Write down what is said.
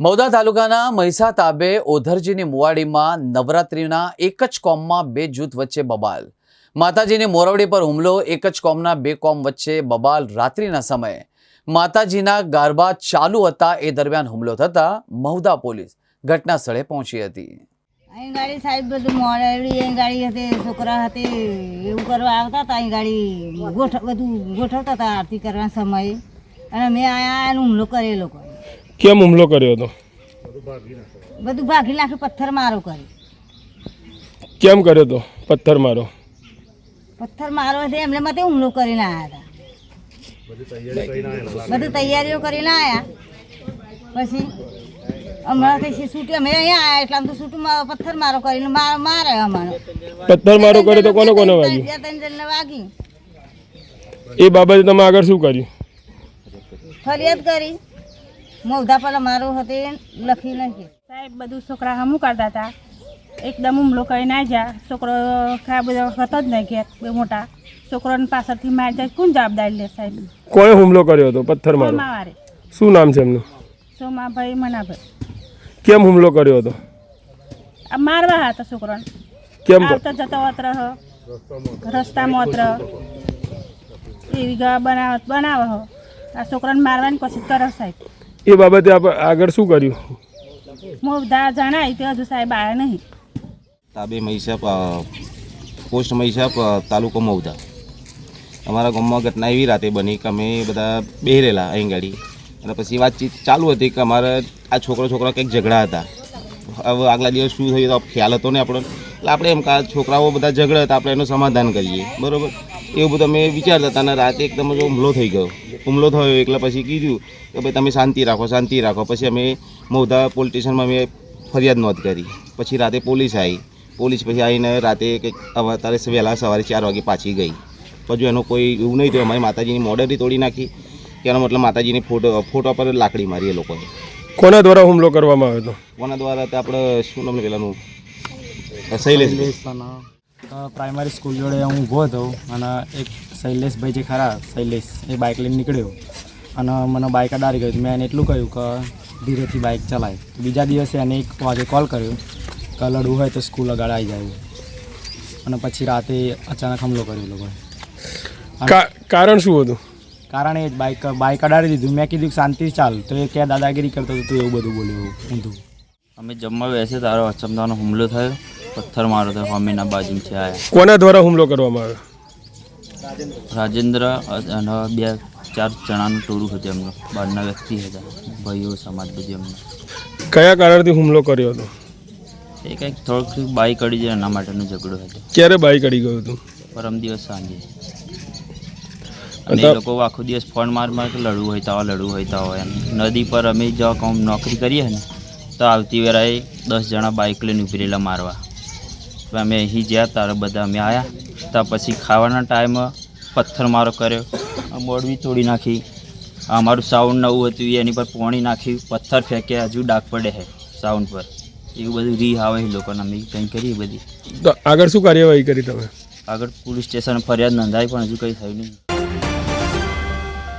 મૌદા તાલુકાના મહીસા તાબે ઓધરજીની મુવાડીમાં નવરાત્રિના એક જ કોમમાં બે જૂથ વચ્ચે બબાલ. માતાજીની મોરવડી પર હુમલો, એક જ કોમના બે કોમ વચ્ચે બબાલ રાત્રિના સમયે. માતાજીના ગારબા ચાલુ હતા, એ દરમિયાન હુમલો થતા મહુદા પોલીસ ઘટના સ્થળે પહોંચી હતી. અહીં ગાડી સાહેબ બધું મોડેલી અહીં ગાડી હતી, છોકરા હતી, એવું કરવા આવતા હતા, અહીં ગાડી ગોઠ, બધું ગોઠવતા હતા આરતી કરવા સમયે. અને મેં આયા એનો હુમલો કરે લોકો કેમ હુમલો કર્યો હતો? બધું ભાગી નાખી પથ્થર મારો કરી. કેમ કર્યો હતો પથ્થર મારો પથ્થર મારો હતી એમને માટે હુમલો કરીને આવ્યા હતા. બધું તૈયારીઓ કરીને આવ્યા પછી હમણાંથી છૂટી અમે અહીંયા આવ્યા એટલે આમ તો છૂટું મારો પથ્થર મારો કરીને મારો મારે અમારો. પથ્થર મારો કર્યો તો કોને કોને વાગ્યું? બે ત્રણ જણને વાગી. એ બાબતે તમે આગળ શું કર્યું? ફરિયાદ કરી. મોઢા પર મારું હતી લખી નાખી. સાહેબ બધું છોકરા હમું કરતા હતા. એકદમ હુમલો કરીને આવી જા છોકરો ખરા બધો હતો જ નહીં ઘેર બે મોટા. છોકરોને પાછળથી મારી જાય કોણ જવાબદારી લે સાહેબ? કોઈ હુમલો કર્યો હતો પથ્થર મારો સોમાવારે. શું નામ છે એમનું? સોમાભાઈ મનાભાઈ. કેમ હુમલો કર્યો હતો? આ મારવા હતા છોકરોને. કેમ આવતા જતા અત્ર હ. રસ્તામાં અત્ર. એવી ગયા બનાવ બનાવે હો. આ છોકરાને મારવાની કોશિશ કરો સાહેબ. એ બાબતે આપણે આગળ શું કર્યું? મોઢા જણાય તે હજુ સાહેબ આવ્યા નહીં. તાબે મહીસાપ પોસ્ટ મહીસાપ તાલુકો મોવધા. અમારા ગામમાં ઘટના એવી રાતે બની કે અમે બધા બેહરેલા અહીં ગાડી. અને પછી વાતચીત ચાલુ હતી કે અમારે આ છોકરો છોકરા કંઈક ઝઘડા હતા. હવે આગલા દિવસ શું થયું તો ખ્યાલ હતો ને આપણો? એટલે આપણે એમ કે આ છોકરાઓ બધા ઝઘડા હતા આપણે એનું સમાધાન કરીએ. બરાબર? એવું બધું અમે વિચારતા હતા અને રાતે એકદમ જ હુમલો થઈ ગયો. હુમલો થયો એટલે પછી કીધું કે ભાઈ તમે શાંતિ રાખો શાંતિ રાખો. પછી અમે મોધા પોલીસ સ્ટેશનમાં અમે ફરિયાદ નોંધ કરી. પછી રાતે પોલીસ આવી પોલીસ પછી આવીને રાતે કંઈક અત્યારે વહેલા સવારે ચાર વાગે પાછી ગઈ. પછી એનો કોઈ એવું નહીં થયું. અમારી માતાજીની મોડરી તોડી નાખી. કે એનો મતલબ માતાજીની ફોટો ફોટો પર લાકડી મારી એ લોકોએ. કોના દ્વારા હુમલો કરવામાં આવ્યો હતો? કોના દ્વારા તો આપણે શું નામ પેલાનું? શૈલેષ. પ્રાઇમરી સ્કૂલ જોડે હું ઊભો હતો અને એક શૈલેષભાઈ જે ખરા શૈલેષ એ બાઇક લઈને નીકળ્યો. અને મને બાઇક અડારી ગયું. મેં એને એટલું કહ્યું કે ધીરેથી બાઇક ચલાય. બીજા દિવસે એને એક વાગે કોલ કર્યો કે લડવું હોય તો સ્કૂલ આગળ આવી જાય અને પછી રાતે અચાનક હુમલો કર્યો લોકોએ. કારણ શું હતું? કારણ એ જ બાઇક બાઇક અડાડી દીધું. મેં કીધું શાંતિ ચાલ. તો એ ક્યાં દાદાગીરી કરતો હતો તું એવું બધું બોલ્યું ઊંધું. અમે જમવા બેસે તારો અચમદાનો હુમલો થયો. પથ્થર મારો તો હોમીના બાજુથી આવ્યા કોના દ્વારા હુમલો કરવામાં આવ્યો? રાજેન્દ્ર અને બે ચાર જણાનું ટોળું હતું એમનું. બહારના વ્યક્તિ હતા ભાઈઓ સમાજ બધી એમને. કયા કારણથી હુમલો કર્યો હતો? એ કંઈક થોડુંક બાઈક અડી જાય એના માટેનો ઝઘડો હતો. ક્યારે બાઇક અડી ગયું હતું? પરમ દિવસ સાંજે. અને એ લોકો આખો દિવસ ફોન માર માર કે લડવું હોય તો આવો લડવું હોય તો એમ. નદી પર અમે જો કામ નોકરી કરીએ ને તો આવતી વેળાએ દસ જણા બાઇક લઈને ઊભી રહેલા મારવા. તો અમે અહીં જ્યાં તારે બધા અમે આવ્યા ત્યાં પછી ખાવાના ટાઈમ પથ્થર મારો કર્યો. મોડવી તોડી નાખી. આ અમારું સાઉન્ડ નવું હતું એની પર પોણી નાખ્યું પથ્થર ફેંક્યા હજુ ડાક પડે છે સાઉન્ડ પર. એવું બધું રી આવે એ લોકોને અમે કંઈ કરીએ બધી. આગળ શું કાર્યવાહી કરી તમે? આગળ પોલીસ સ્ટેશન ફરિયાદ નોંધાઈ પણ હજુ કંઈ થયું નહીં.